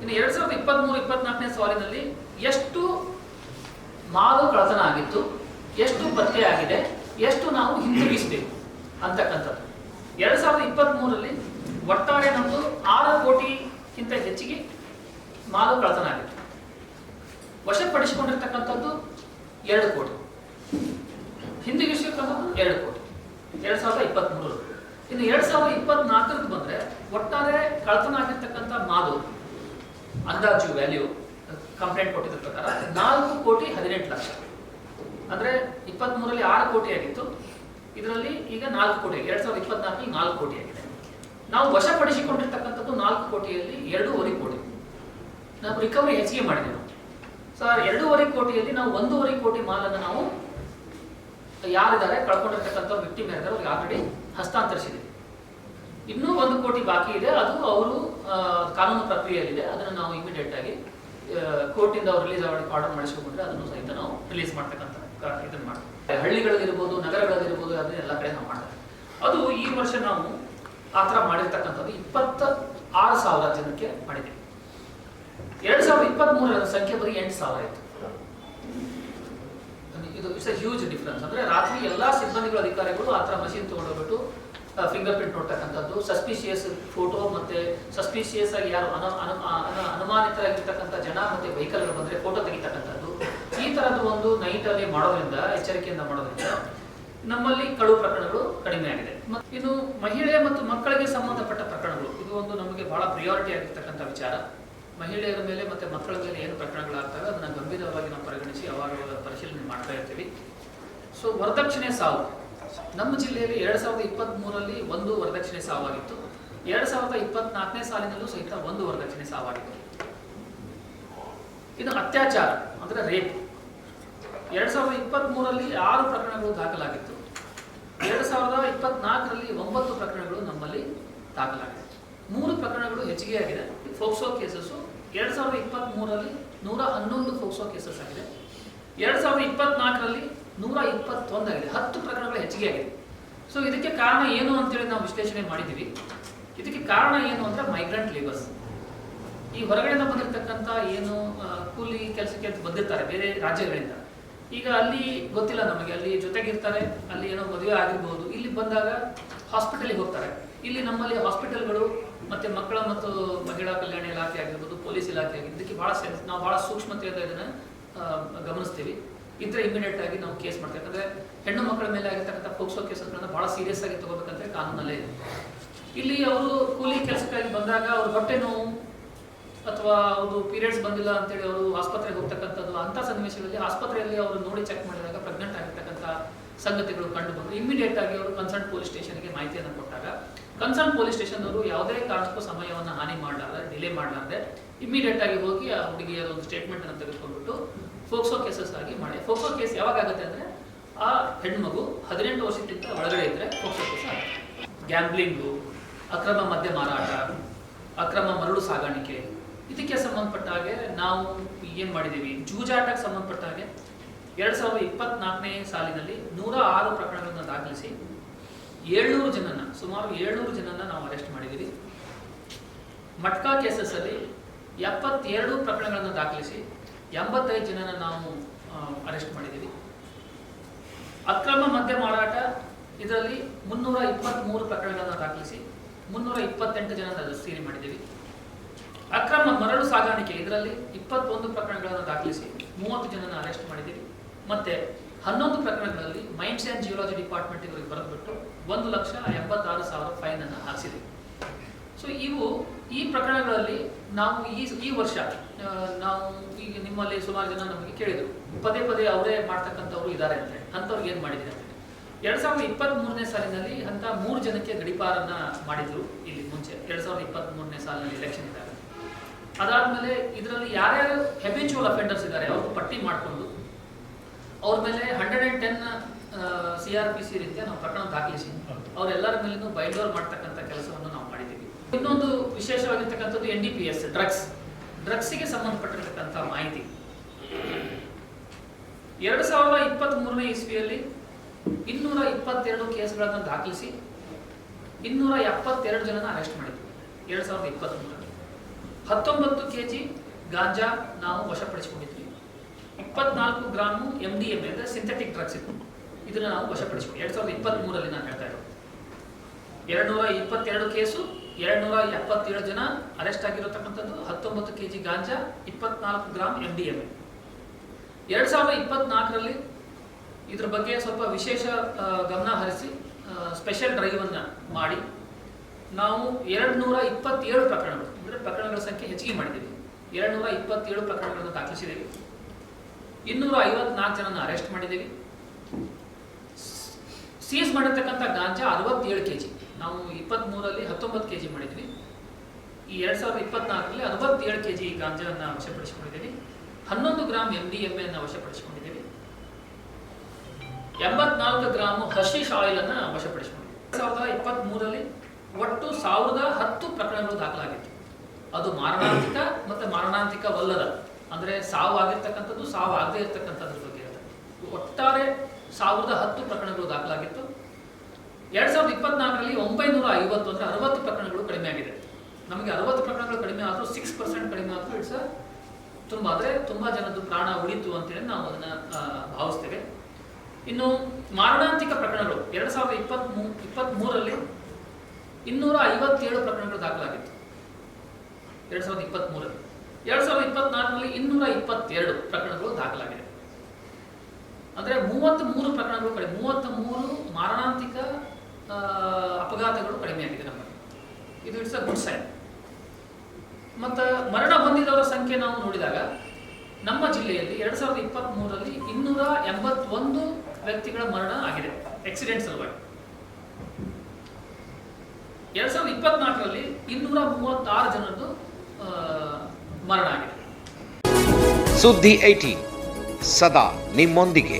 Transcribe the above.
ಇನ್ನು ಎರಡ್ ಸಾವಿರದ ಇಪ್ಪತ್ಮೂರು, ಇಪ್ಪತ್ನಾಲ್ಕನೇ ಸಾಲಿನಲ್ಲಿ ಎಷ್ಟು ಮಾಲು ಕಳತನ ಆಗಿತ್ತು, ಎಷ್ಟು ಪತ್ತೆ ಆಗಿದೆ, ಎಷ್ಟು ನಾವು ಹಿಂದಿರುಗಿಸಬೇಕು ಅಂತಕ್ಕಂಥದ್ದು. ಎರಡ್ ಸಾವಿರದ ಇಪ್ಪತ್ತ್ ಮೂರರಲ್ಲಿ ಒಟ್ಟಾರೆ ನಮ್ಮದು ಆರು ಕೋಟಿಗಿಂತ ಹೆಚ್ಚಿಗೆ ಮಾಲು ಕಳತನ ಆಗಿತ್ತು. ವಶಪಡಿಸಿಕೊಂಡಿರ್ತಕ್ಕಂಥದ್ದು ಎರಡು ಕೋಟಿ. ಹಿಂದಿರುಗಿಸಿರ್ತಕ್ಕಂಥದ್ದು ಎರಡು ಕೋಟಿ. ಎರಡ್ ಸಾವಿರದ ಇಪ್ಪತ್ತ್ ಮೂರರಲ್ಲಿ ಇನ್ನು ಎರಡ್ ಸಾವಿರದ ಇಪ್ಪತ್ನಾಲ್ಕರದ್ದು ಬಂದ್ರೆ ಒಟ್ಟಾರೆ ಕಳತನ ಆಗಿರ್ತಕ್ಕಂಥ ಮಾಲು ಅಂದಾಜು ವ್ಯಾಲ್ಯೂ ಕಂಪ್ಲೇಂಟ್ ಕೊಟ್ಟಿದ್ದ ಪ್ರಕಾರ ನಾಲ್ಕು ಕೋಟಿ ಹದಿನೆಂಟು ಲಕ್ಷ. ಅಂದ್ರೆ ಇಪ್ಪತ್ತ್ ಮೂರಲ್ಲಿ ಆರು ಕೋಟಿ ಆಗಿತ್ತು. ಇದರಲ್ಲಿ ಈಗ ನಾಲ್ಕು ಕೋಟಿ ಎರಡ್ ಸಾವಿರದ ಇಪ್ಪತ್ನಾಲ್ಕು ನಾಲ್ಕು ಕೋಟಿ ಆಗಿದೆ. ನಾವು ವಶಪಡಿಸಿಕೊಂಡಿರ್ತಕ್ಕಂಥದ್ದು ನಾಲ್ಕು ಕೋಟಿಯಲ್ಲಿ ಎರಡೂವರೆ ಕೋಟಿ. ನಾವು ರಿಕವರಿ ಹೆಚ್ಚಿಗೆ ಮಾಡಿದೆವು ಸರ್, ಎರಡೂವರೆ ಕೋಟಿಯಲ್ಲಿ ನಾವು ಒಂದೂವರೆ ಕೋಟಿ ಮಾಲನ್ನು ನಾವು ಯಾರಿದ್ದಾರೆ? ಕಳ್ಕೊಂಡಿರ್ತಕ್ಕಂಥ ವ್ಯಕ್ತಿ ಅವ್ರಿಗೆ ಆಲ್ರೆಡಿ ಹಸ್ತಾಂತರಿಸಿದೆ ಇನ್ನೂ ಒಂದು ಕೋಟಿ ಬಾಕಿ ಇದೆ. ಅದು ಅವರು ಕಾನೂನು ಪ್ರಕ್ರಿಯೆಯಲ್ಲಿದೆ. ಅದನ್ನು ನಾವು ಇಮಿಡಿಯೇಟ್ ಆಗಿ ಕೋರ್ಟಿಂದ ಅವ್ರು ರಿಲೀಸ್ ಆರ್ಡರ್ ಮಾಡಿಸ್ಕೊಂಡ್ರೆ ಅದನ್ನು ಸಹಿತ ನಾವು ರಿಲೀಸ್ ಮಾಡ್ತಕ್ಕಂಥ ಇದನ್ನು ಮಾಡ್ತೀವಿ. ಹಳ್ಳಿಗಳಲ್ಲಿರ್ಬೋದು, ನಗರಗಳಲ್ಲಿರ್ಬೋದು, ಅದನ್ನ ಎಲ್ಲ ಕಡೆ ನಾವು ಮಾಡ್ತೀವಿ. ಅದು ಈ ವರ್ಷ ನಾವು ಆ ಥರ ಮಾಡಿರ್ತಕ್ಕಂಥದ್ದು ಇಪ್ಪತ್ತ ಆರು ಸಾವಿರ ಜನಕ್ಕೆ ಮಾಡಿದ್ದೀವಿ. ಎರಡ್ ಸಾವಿರದ ಇಪ್ಪತ್ತ್ ಮೂರರ ಸಂಖ್ಯೆ ಬರೀ ಎಂಟು ಸಾವಿರ ಇತ್ತು. ಇದು ಇಟ್ಸ್ ಅ ಹ್ಯೂಜ್ ಡಿಫ್ರೆನ್ಸ್ ಅಂದ್ರೆ ರಾತ್ರಿ ಎಲ್ಲಾ ಸಿಬ್ಬಂದಿಗಳು ಅಧಿಕಾರಿಗಳು ಆ ಥರ ಮಷೀನ್ ತಗೊಂಡೋಗ್ಬಿಟ್ಟು ಫಿಂಗರ್ ಪ್ರಿಂಟ್ ನೋಡ್ತಕ್ಕಂಥದ್ದು ಸಸ್ಪಿಷಿಯಸ್ ಫೋಟೋ ಮತ್ತೆ ಸಸ್ಪಿಷಿಯಸ್ ಆಗಿ ಯಾರು ಅನು, ಅನು- ಅನು- ಅನುಮಾನಿತರಾಗಿರ್ತಕ್ಕಂಥ ಜನ ಮತ್ತೆ ವೆಹಿಕಲ್ಗಳು ಬಂದರೆ ಫೋಟೋ ತೆಗಿತಕ್ಕಂಥದ್ದು. ಈ ತರದ್ದು ಒಂದು ನೈಟ್ ಅಲ್ಲಿ ಮಾಡೋದ್ರಿಂದ, ಎಚ್ಚರಿಕೆಯಿಂದ ಮಾಡೋದ್ರಿಂದ ನಮ್ಮಲ್ಲಿ ಕಳು ಪ್ರಕರಣಗಳು ಕಡಿಮೆ ಆಗಿದೆ. ಮತ್ತು ಇನ್ನು ಮಹಿಳೆ ಮತ್ತು ಮಕ್ಕಳಿಗೆ ಸಂಬಂಧಪಟ್ಟ ಪ್ರಕರಣಗಳು, ಇದು ಒಂದು ನಮಗೆ ಬಹಳ ಪ್ರಿಯಾರಿಟಿ ಆಗಿರ್ತಕ್ಕಂಥ ವಿಚಾರ. ಮಹಿಳೆಯರ ಮೇಲೆ ಮತ್ತೆ ಮಕ್ಕಳ ಮೇಲೆ ಏನು ಪ್ರಕರಣಗಳಾಗ್ತವೆ, ಅದನ್ನ ಗಂಭೀರವಾಗಿ ನಾವು ಪರಿಗಣಿಸಿ ಅವಾಗ ಪರಿಶೀಲನೆ ಮಾಡ್ತಾ ಇರ್ತೀವಿ. ಸೊ ವರದಕ್ಷಿಣೆ ಸಾವು. ನಮ್ಮ ಜಿಲ್ಲೆಯಲ್ಲಿ ಎರಡ್ ಸಾವಿರದ ಇಪ್ಪತ್ತ್ ಮೂರರಲ್ಲಿ ಒಂದು ವರದಕ್ಷಿಣೆ ಸಾವಾಗಿತ್ತು. ಎರಡ್ ಸಾವಿರದ ಇಪ್ಪತ್ನಾಲ್ಕನೇ ಸಾಲಿನಲ್ಲೂ ಸಹಿತ ಒಂದು ವರದಕ್ಷಿಣೆ ಸಾವಾಗಿತ್ತು. ಇದು ಅತ್ಯಾಚಾರ, ಅಂದ್ರೆ ರೇಪ್ ಎರಡ್ ಸಾವಿರದ ಇಪ್ಪತ್ತ್ ಮೂರರಲ್ಲಿ ಆರು ಪ್ರಕರಣಗಳು ದಾಖಲಾಗಿತ್ತು. ಎರಡ್ ಸಾವಿರದ ಇಪ್ಪತ್ನಾಲ್ಕರಲ್ಲಿ ಒಂಬತ್ತು ಪ್ರಕರಣಗಳು ನಮ್ಮಲ್ಲಿ ದಾಖಲಾಗಿದೆ ಮೂರು ಪ್ರಕರಣಗಳು ಹೆಚ್ಚಿಗೆ ಆಗಿದೆ. ಫೋಕ್ಸೋ ಕೇಸಸ್ಸು ಎರಡ್ ಸಾವಿರದ ಇಪ್ಪತ್ತ್ ಮೂರರಲ್ಲಿ ನೂರ ಹನ್ನೊಂದು ಫೋಕ್ಸೋ ಕೇಸಸ್ ಆಗಿದೆ. ಎರಡ್ ಸಾವಿರದ ಇಪ್ಪತ್ನಾಲ್ಕರಲ್ಲಿ ನೂರ ಇಪ್ಪತ್ತೊಂದಾಗಿದೆ ಹತ್ತು ಪ್ರಕರಣಗಳು ಹೆಚ್ಚಿಗೆ ಆಗಿದೆ. ಸೊ ಇದಕ್ಕೆ ಕಾರಣ ಏನು ಅಂತೇಳಿ ನಾವು ವಿಶ್ಲೇಷಣೆ ಮಾಡಿದ್ದೀವಿ. ಇದಕ್ಕೆ ಕಾರಣ ಏನು ಅಂದ್ರೆ ಮೈಗ್ರೆಂಟ್ ಲೇಬರ್ಸ್ ಈ ಹೊರಗಡೆಯಿಂದ ಬಂದಿರತಕ್ಕಂಥ ಏನು ಕೂಲಿ ಕೆಲಸಕ್ಕೆ ಅಂತ ಬಂದಿರ್ತಾರೆ ಬೇರೆ ರಾಜ್ಯಗಳಿಂದ. ಈಗ ಅಲ್ಲಿ ಗೊತ್ತಿಲ್ಲ ನಮಗೆ. ಅಲ್ಲಿ ಜೊತೆಗಿರ್ತಾರೆ ಅಲ್ಲಿ ಏನೋ ಮದುವೆ ಆಗಿರ್ಬೋದು. ಇಲ್ಲಿ ಬಂದಾಗ ಹಾಸ್ಪಿಟಲಿಗೆ ಹೋಗ್ತಾರೆ. ಇಲ್ಲಿ ನಮ್ಮಲ್ಲಿ ಹಾಸ್ಪಿಟಲ್ಗಳು ಮತ್ತೆ ಮಕ್ಕಳ ಮತ್ತು ಮಹಿಳಾ ಕಲ್ಯಾಣ ಇಲಾಖೆ ಆಗಿರ್ಬೋದು, ಪೊಲೀಸ್ ಇಲಾಖೆ ಆಗಿರ್ಬೋದು, ಇದಕ್ಕೆ ಬಹಳ ಸೆನ್ಸ್ ನಾವು ಬಹಳ ಸೂಕ್ಷ್ಮತೆಯಿಂದ ಇದನ್ನ ಗಮನಿಸ್ತೀವಿ. ಇದ್ರೆ ಇಮಿಡಿಯೇಟ್ ಆಗಿ ನಾವು ಕೇಸ್ ಮಾಡ್ತೀವಿ. ಯಾಕಂದ್ರೆ ಹೆಣ್ಣು ಮಕ್ಕಳ ಮೇಲೆ ಆಗಿರ್ತಕ್ಕಂಥ ಪೋಕ್ಸೋ ಕೇಸ್ಗಳನ್ನ ಬಹಳ ಸೀರಿಯಸ್ ಆಗಿ ತಗೋಬೇಕಂತ ಕಾನೂನಲ್ಲೇ ಇದೆ. ಇಲ್ಲಿ ಅವರು ಕೂಲಿ ಕೆಲಸಕ್ಕಾಗಿ ಬಂದಾಗ ಅವ್ರ ಹೊಟ್ಟೆ ನೋವು ಅಥವಾ ಅವರು ಪೀರಿಯಡ್ಸ್ ಬಂದಿಲ್ಲ ಅಂತೇಳಿ ಅವರು ಆಸ್ಪತ್ರೆಗೆ ಹೋಗ್ತಕ್ಕಂಥದ್ದು ಅಂತ ಸನ್ನಿವೇಶಗಳಲ್ಲಿ ಆಸ್ಪತ್ರೆಯಲ್ಲಿ ಅವರು ನೋಡಿ ಚೆಕ್ ಮಾಡಿದಾಗ ಪ್ರೆಗ್ನೆಂಟ್ ಆಗಿರ್ತಕ್ಕಂಥ ಸಂಗತಿಗಳು ಕಂಡು ಬಂದು ಇಮಿಡಿಯೇಟ್ ಆಗಿ ಅವರು ಕನ್ಸರ್ನ್ ಪೊಲೀಸ್ ಸ್ಟೇಷನ್ಗೆ ಮಾಹಿತಿಯನ್ನು ಕೊಟ್ಟಾಗ ಕನ್ಸರ್ನ್ ಪೊಲೀಸ್ ಸ್ಟೇಷನ್ ಅವರು ಯಾವುದೇ ಕಾರಣಕ್ಕೂ ಸಮಯವನ್ನು ಹಾನಿ ಮಾಡಲಾರ್ದೆ ಡಿಲೇ ಮಾಡಲಾರ್ದೆ ಇಮಿಡಿಯೇಟ್ ಆಗಿ ಹೋಗಿ ಆ ಹುಡುಗಿಯ ಒಂದು ಸ್ಟೇಟ್ಮೆಂಟ್ ಅನ್ನು ತೆಗೆದುಕೊಂಡ್ಬಿಟ್ಟು ಫೋಕ್ಸೋ ಕೇಸಸ್ ಆಗಿ ಮಾಡಿ. ಫೋಕ್ಸೋ ಕೇಸ್ ಯಾವಾಗ ಆಗುತ್ತೆ ಅಂದ್ರೆ ಆ ಹೆಣ್ಮಗು ಹದಿನೆಂಟು ವರ್ಷಕ್ಕಿಂತ ಒಳಗಡೆ ಇದ್ದರೆ ಫೋಕ್ಸೋ ಕೇಸ್ ಆಗುತ್ತೆ. ಗ್ಯಾಂಬ್ಲಿಂಗು, ಅಕ್ರಮ ಮದ್ಯ ಮಾರಾಟ, ಅಕ್ರಮ ಮರಳು ಸಾಗಾಣಿಕೆ, ಇದಕ್ಕೆ ಸಂಬಂಧಪಟ್ಟ ಹಾಗೆ ನಾವು ಏನ್ ಮಾಡಿದ್ದೀವಿ? ಜೂಜಾಟಕ್ಕೆ ಸಂಬಂಧಪಟ್ಟ ಹಾಗೆ ಎರಡ್ ಸಾವಿರದ ಇಪ್ಪತ್ನಾಲ್ಕನೇ ಸಾಲಿನಲ್ಲಿ ನೂರ ಆರು ಪ್ರಕರಣಗಳನ್ನು ದಾಖಲಿಸಿ ಏಳ್ನೂರು ಜನನ ಸುಮಾರು ಏಳ್ನೂರು ಜನನ ನಾವು ಅರೆಸ್ಟ್ ಮಾಡಿದ್ದೀವಿ. ಮಟ್ಕಾ ಕೇಸಸ್ ಅಲ್ಲಿ ಎಪ್ಪತ್ತೆರಡು ಪ್ರಕರಣಗಳನ್ನು ದಾಖಲಿಸಿ ಎಂಬತ್ತೈದು ಜನನ ನಾವು ಅರೆಸ್ಟ್ ಮಾಡಿದ್ದೀವಿ. ಅಕ್ರಮ ಮದ್ಯ ಮಾರಾಟ, ಇದರಲ್ಲಿ ಮುನ್ನೂರ ಇಪ್ಪತ್ತ್ಮೂರು ಪ್ರಕರಣಗಳನ್ನು ದಾಖಲಿಸಿ ಮುನ್ನೂರ ಇಪ್ಪತ್ತೆಂಟು ಜನ ಸೀರಿ ಮಾಡಿದ್ದೀವಿ. ಅಕ್ರಮ ಮರಳು ಸಾಗಾಣಿಕೆ, ಇದರಲ್ಲಿ ಇಪ್ಪತ್ತೊಂದು ಪ್ರಕರಣಗಳನ್ನು ದಾಖಲಿಸಿ ಮೂವತ್ತು ಜನನ ಅರೆಸ್ಟ್ ಮಾಡಿದ್ದೀವಿ. ಮತ್ತೆ ಹನ್ನೊಂದು ಪ್ರಕರಣಗಳಲ್ಲಿ ಮೈನ್ಸ್ ಆ್ಯಂಡ್ ಜಿಯೋಲಜಿ ಡಿಪಾರ್ಟ್ಮೆಂಟ್ ಇವರಿಗೆ ಬರೆದ್ಬಿಟ್ಟು ಒಂದು ಲಕ್ಷ ಎಂಬತ್ತಾರು ಸಾವಿರ ಫೈನನ್ನು ಹಾಕಿಸಿದ್ದೀವಿ. ಸೊ ಇವು ಈ ಪ್ರಕರಣಗಳಲ್ಲಿ ನಾವು ಈ ಈ ವರ್ಷ ನಾವು ಈಗ ನಿಮ್ಮಲ್ಲಿ ಸುಮಾರು ಜನ ನಮಗೆ ಕೇಳಿದರು. ಪದೇ ಪದೇ ಅವರೇ ಮಾಡ್ತಕ್ಕಂಥವ್ರು ಇದ್ದಾರೆ ಅಂತ ಅಂಥವ್ರಿಗೆ ಏನು ಮಾಡಿದ್ದೀರಿ ಅಂತ ಎರಡು ಸಾವಿರದ ಇಪ್ಪತ್ತ್ ಮೂರನೇ ಸಾಲಿನಲ್ಲಿ ಅಂತ ಮೂರು ಜನಕ್ಕೆ ಗಡಿಪಾರನ್ನ ಮಾಡಿದ್ರು ಇಲ್ಲಿ ಮುಂಚೆ. ಎರಡು ಸಾವಿರದ ಇಪ್ಪತ್ತ್ ಮೂರನೇ ಸಾಲಿನಲ್ಲಿ ಎಲೆಕ್ಷನ್ ಇದ್ದಾಗ. ಅದಾದಮೇಲೆ ಇದರಲ್ಲಿ ಯಾರ್ಯಾರು ಹೆಬಿಚುವಲ್ ಅಫೆಂಡರ್ಸ್ ಇದ್ದಾರೆ ಅವ್ರು ಪಟ್ಟಿ ಮಾಡಿಕೊಂಡು ಅವ್ರ ಮೇಲೆ hundred and ten C R P C ರೀತಿಯ ನಾವು ಪ್ರಕರಣ ದಾಖಲಿಸಿ ಅವರೆಲ್ಲರ ಮೇಲೂ ಬೈಂಡೋರ್ ಮಾಡ್ತಕ್ಕಂಥ ಕೆಲಸವನ್ನು ನಾವು ಇನ್ನೊಂದು ವಿಶೇಷವಾಗಿರ್ತಕ್ಕಂಥದ್ದು N D P S drugs ಡ್ರಗ್ಸಿಗೆ ಸಂಬಂಧಪಟ್ಟಿರ್ತಕ್ಕಂಥ ಮಾಹಿತಿ. ಎರಡು ಸಾವಿರದ ಇಪ್ಪತ್ತ್ ಮೂರನೇ ಇಸ್ವಿಯಲ್ಲಿ ಇನ್ನೂರ ಇಪ್ಪತ್ತೆರಡು ಕೇಸ್ಗಳನ್ನು ದಾಖಲಿಸಿ ಇನ್ನೂರ ಎಪ್ಪತ್ತೆರಡು ಜನನ ಅರೆಸ್ಟ್ ಮಾಡಿದ್ವಿ ಎರಡು ಸಾವಿರದ ಇಪ್ಪತ್ತ್ ಮೂರರಲ್ಲಿ ಹತ್ತೊಂಬತ್ತು ಕೆ ಜಿ ಗಾಂಜಾ ನಾವು ವಶಪಡಿಸಿಕೊಂಡಿದ್ವಿ. ಇಪ್ಪತ್ನಾಲ್ಕು ಗ್ರಾಮು ಎಂ ಡಿ ಎಂ ಅಂದರೆ ಸಿಂಥೆಟಿಕ್ ಡ್ರಗ್ಸ್ ಇದು ಇದನ್ನು ನಾವು ವಶಪಡಿಸಿಕೊಂಡು ಎರಡು ಸಾವಿರದ ಇಪ್ಪತ್ತ್ಮೂರರಲ್ಲಿ ನಾನು ಹೇಳ್ತಾ ಇರೋದು. ಎರಡು ನೂರ ಇಪ್ಪತ್ತೆರಡು ಕೇಸು ಎರಡು ನೂರ ಎಪ್ಪತ್ತೇಳು ಜನ ಅರೆಸ್ಟ್ ಆಗಿರತಕ್ಕಂಥದ್ದು ಹತ್ತೊಂಬತ್ತು ಕೆ ಜಿ ಗಾಂಜಾ, ಇಪ್ಪತ್ನಾಲ್ಕು ಗ್ರಾಮ್ ಎಂ ಡಿ ಎಂ ಎರಡು ಸಾವಿರದ ಇಪ್ಪತ್ನಾಲ್ಕರಲ್ಲಿ ಇದ್ರ ಬಗ್ಗೆ ಸ್ವಲ್ಪ ವಿಶೇಷ ಗಮನ ಹರಿಸಿ ಸ್ಪೆಷಲ್ ಡ್ರೈವನ್ನು ಮಾಡಿ. ನಾವು ಎರಡು ನೂರ ಇಪ್ಪತ್ತೇಳು ಪ್ರಕರಣಗಳು, ಅಂದರೆ ಪ್ರಕರಣಗಳ ಸಂಖ್ಯೆ ಹೆಚ್ಚಿಗೆ ಮಾಡಿದ್ದೀವಿ. ಎರಡು ನೂರ ಇಪ್ಪತ್ತೇಳು ಪ್ರಕರಣಗಳನ್ನು ದಾಖಲಿಸಿದ್ದೀವಿ. ಇನ್ನೂರ ಐವತ್ನಾಲ್ಕು ಜನನ ಅರೆಸ್ಟ್ ಮಾಡಿದ್ದೀವಿ. ಸೀಸ್ ಮಾಡಿರ್ತಕ್ಕಂಥ ಗಾಂಜಾ ಅರವತ್ತೇಳು ಕೆ ಜಿ ನಾವು ಇಪ್ಪತ್ತ್ಮೂರಲ್ಲಿ ಹತ್ತೊಂಬತ್ತು ಕೆ ಜಿ ಮಾಡಿದ್ವಿ. ಈ ಎರಡು ಸಾವಿರದ ಇಪ್ಪತ್ನಾಲ್ಕರಲ್ಲಿ ಅರವತ್ತೇಳು ಕೆ ಜಿ ಗಾಂಜಾವನ್ನು ವಶಪಡಿಸಿಕೊಂಡಿದ್ದೀವಿ. ಹನ್ನೊಂದು ಗ್ರಾಮ್ ಎಂ ಡಿ ಎಂ ಎನ್ನು ವಶಪಡಿಸಿಕೊಂಡಿದ್ದೀವಿ. ಎಂಬತ್ನಾಲ್ಕು ಗ್ರಾಮು ಹಶೀಶ್ ಆಯಿಲನ್ನು ವಶಪಡಿಸಿಕೊಂಡಿದ್ದೀವಿ. ಎರಡು ಸಾವಿರದ ಇಪ್ಪತ್ತ್ಮೂರರಲ್ಲಿ ಒಟ್ಟು ಸಾವಿರದ ಹತ್ತು ಪ್ರಕರಣಗಳು ದಾಖಲಾಗಿತ್ತು. ಅದು ಮಾರಣಾಂತಿಕ ಮತ್ತು ಮಾರಣಾಂತಿಕವಲ್ಲದ, ಅಂದರೆ ಸಾವು ಆಗಿರ್ತಕ್ಕಂಥದ್ದು, ಸಾವು ಆಗದೇ ಇರತಕ್ಕಂಥದ್ರ ಬಗ್ಗೆ ಇರುತ್ತೆ ಒಟ್ಟಾರೆ ಸಾವಿರದ ಹತ್ತು ಪ್ರಕರಣಗಳು ದಾಖಲಾಗಿತ್ತು. ಎರಡ್ ಸಾವಿರದ ಇಪ್ಪತ್ನಾಲ್ಕರಲ್ಲಿ ಒಂಬೈನೂರ ಐವತ್ತು ಅಂದರೆ ಅರವತ್ತು ಪ್ರಕರಣಗಳು ಕಡಿಮೆ ಆಗಿದೆ. ನಮಗೆ ಅರವತ್ತು ಪ್ರಕರಣಗಳು ಕಡಿಮೆ ಆದರೂ ಸಿಕ್ಸ್ ಪರ್ಸೆಂಟ್ ಕಡಿಮೆ ಆದರೂ ಇಟ್ಸ್ ತುಂಬ ಅಂದರೆ ತುಂಬ ಜನದ್ದು ಪ್ರಾಣ ಉಳಿತು ಅಂತೇಳಿ ನಾವು ಅದನ್ನು ಭಾವಿಸ್ತೇವೆ. ಇನ್ನು ಮಾರಣಾಂತಿಕ ಪ್ರಕರಣಗಳು, ಎರಡು ಸಾವಿರದ ಇಪ್ಪತ್ತ್ಮೂ ಇಪ್ಪತ್ತ್ಮೂರರಲ್ಲಿ ಇನ್ನೂರ ಐವತ್ತೇಳು ಪ್ರಕರಣಗಳು ದಾಖಲಾಗಿತ್ತು. ಎರಡು ಸಾವಿರದ ಇಪ್ಪತ್ತ್ಮೂರರಲ್ಲಿ ಎರಡು ಸಾವಿರದ ಇಪ್ಪತ್ನಾಲ್ಕರಲ್ಲಿ ಇನ್ನೂರ ಇಪ್ಪತ್ತೆರಡು ಪ್ರಕರಣಗಳು ದಾಖಲಾಗಿದೆ. ಅಂದರೆ ಮೂವತ್ತ್ ಮೂರು ಪ್ರಕರಣಗಳು ಕಡಿಮೆ ಮೂವತ್ತ ಮೂರು ಮಾರಣಾಂತಿಕ ಅಪಘಾತಗಳು ಕಡಿಮೆಯಾಗಿದೆ ನಮ್ಮಲ್ಲಿ. ಇದು ಇಟ್ಸ್ ಅ ಗುಡ್ ಸೈನ್ ಮತ್ತು ಮರಣ ಹೊಂದಿದವರ ಸಂಖ್ಯೆ ನಾವು ನೋಡಿದಾಗ, ನಮ್ಮ ಜಿಲ್ಲೆಯಲ್ಲಿ ಎರಡು ಸಾವಿರದ ಇಪ್ಪತ್ತ್ ಮೂರರಲ್ಲಿ ಇನ್ನೂರ ಎಂಬತ್ತೊಂದು ವ್ಯಕ್ತಿಗಳ ಮರಣ ಆಗಿದೆ ಆಕ್ಸಿಡೆಂಟ್ ಸಲುವಾಗಿ. ಎರಡು ಸಾವಿರದ ಇಪ್ಪತ್ನಾಲ್ಕರಲ್ಲಿ ಇನ್ನೂರ ಮೂವತ್ತಾರು ಜನರದ್ದು ಮರಣ ಆಗಿದೆ. ಸುದ್ದಿ ಐಟಿ ಸದಾ ನಿಮ್ಮೊಂದಿಗೆ.